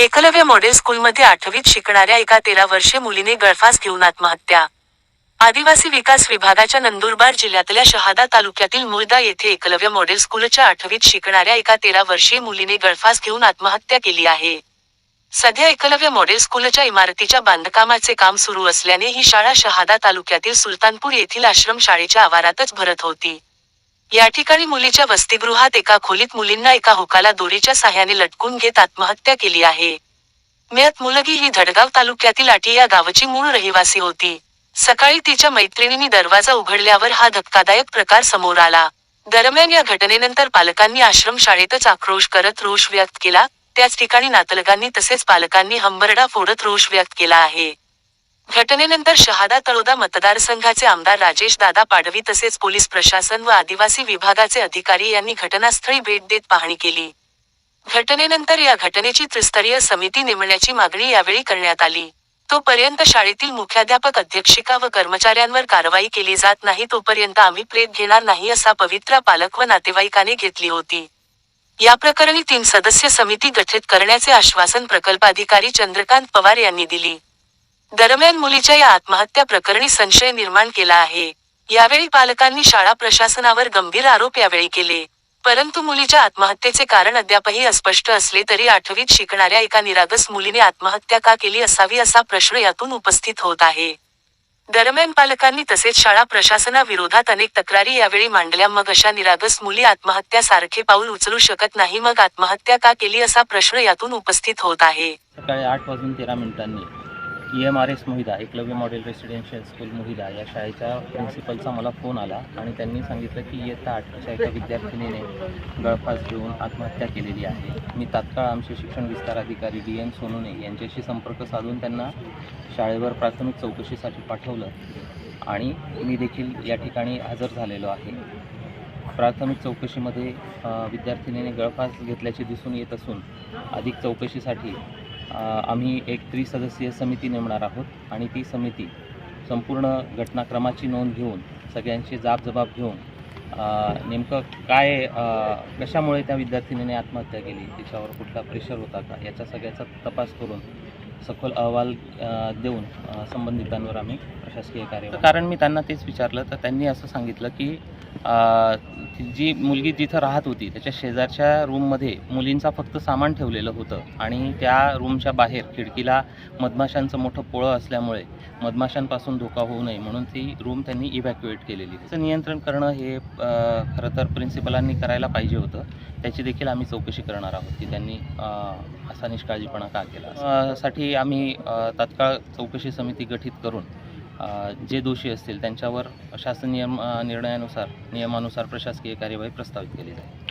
Eklavya model स्कूलमध्ये आठवीत शिकणाऱ्या एका तेरा वर्षे मुलीने गळफास घेऊन आत्महत्या. आदिवासी विकास विभागाच्या नंदुरबार जिल्ह्यातल्या शहादा तालुक्यातील मुळदा येथे एकलव्य मॉडेल स्कूलच्या आठवीत शिकणाऱ्या एका तेरा वर्षीय मुलीने गळफास घेऊन आत्महत्या केली आहे. सध्या एकलव्य मॉडेल स्कूलच्या इमारतीच्या बांधकामाचे काम सुरू असल्याने ही शाळा शहादा तालुक्यातील सुलतानपूर येथील आश्रमशाळेच्या आवारातच भरत होती. या ठिकाणी मुलीच्या वसतिगृहात एका खोलीत मुलींना एका हुकाला दोरीच्या साह्याने लटकून घेत आत्महत्या केली आहे. मयत मुलगी ही धडगाव तालुक्यातील आटी या गावची मूळ रहिवासी होती. सकाळी तिच्या मैत्रिणींनी दरवाजा उघडल्यावर हा धक्कादायक प्रकार समोर आला. दरम्यान या घटनेनंतर पालकांनी आश्रमशाळेतच आक्रोश करत रोष व्यक्त केला. त्याच ठिकाणी नातलगांनी तसेच पालकांनी हंबरडा फोडत रोष व्यक्त केला आहे. घटनेनंतर शहादा तळोदा मतदारसंघाचे आमदार राजेश दादा पाडवी तसेच पोलीस प्रशासन व आदिवासी विभागाचे अधिकारी यांनी घटनास्थळी भेट देत पाहणी केली. घटनेनंतर या घटनेची त्रिस्तरीय समिती नेमण्याची मागणी यावेळी करण्यात आली. तोपर्यंत शाळेतील मुख्याध्यापक अध्यक्षिका व कर्मचाऱ्यांवर कारवाई केली जात नाही तोपर्यंत आम्ही प्रेत घेणार नाही असा पवित्रा पालक व नातेवाईकाने घेतली होती. या प्रकरणी तीन सदस्य समिती गठीत करण्याचे आश्वासन प्रकल्पाधिकारी चंद्रकांत पवार यांनी दिली. दरम्यान मुलीच्या या आत्महत्या प्रकरणी संशय निर्माण केला आहे. यावेळी पालकांनी शाळा प्रशासनावर गंभीर आरोप यावेळी केले. परंतु मुलीच्या आत्महत्येचे कारण अद्यापही अस्पष्ट असले तरी आठवीत शिकणाऱ्या एका निरागस मुलीने आत्महत्या का केली असावी असा प्रश्न यातून उपस्थित होत आहे. दरम्यान पालकांनी तसेच शाळा प्रशासनाविरोधात अनेक तक्रारी यावेळी मांडल्या. मग अशा निरागस मुली आत्महत्या सारखे पाऊल उचलू शकत नाही. मग आत्महत्या का केली असा प्रश्न यातून उपस्थित होत आहे. सकाळी आठ वाजून तेरा मिनिटांनी E M R S Mohida Eklavya model residential school Mohida या शाळेच्या प्रिन्सिपलचा मला फोन आला आणि त्यांनी सांगितलं की इयत्ता आठच्या एका विद्यार्थिनीने गळफास घेऊन आत्महत्या केलेली आहे. मी तात्काळ आमचे शिक्षण विस्तार अधिकारी डी एन सोनुने यांच्याशी संपर्क साधून त्यांना शाळेवर प्राथमिक चौकशीसाठी पाठवलं आणि मी देखील या ठिकाणी हजर झालेलो आहे. प्राथमिक चौकशीमध्ये विद्यार्थिनीने गळफास घेतल्याचे दिसून येत असून अधिक चौकशीसाठी आम्ही एक त्रिसदस्यीय समिती नेमणार आहोत आणि ती समिती संपूर्ण घटनाक्रमाची नोंद घेऊन सगळ्यांची जाब घेऊन नेमकं काय कशामुळे त्या विद्यार्थिनीने आत्महत्या केली तिच्यावर कुठला प्रेशर होता का याचा सगळ्याचा तपास करून सखोल अहवाल देऊन संबंधितांवर आम्ही प्रशासकीय कार्य कारण मी त्यांना तेच विचारलं तर त्यांनी असं सांगितलं की जी मुलगी जिथं राहत होती त्याच्या शेजारच्या रूममध्ये मुलींचा फक्त सामान ठेवलेलं होतं आणि त्या रूमच्या बाहेर खिडकीला मधमाशांचं मोठं पोळं असल्यामुळे मधमाशांपासून धोका होऊ नये म्हणून ती रूम त्यांनी इव्हॅक्युएट केलेली त्याचं नियंत्रण करणं हे खरं तर प्रिन्सिपलांनी करायला पाहिजे होतं. त्याची देखील आम्ही चौकशी करणार आहोत की त्यांनी असा निष्काळजीपणा का केला साठी आम्ही तात्काळ चौकशी समिती गठीत करून जे दोषी असतील त्यांच्यावर शासन नियम निर्णयानुसार नियमानुसार प्रशासकीय कार्यवाही प्रस्तावित केली जाईल.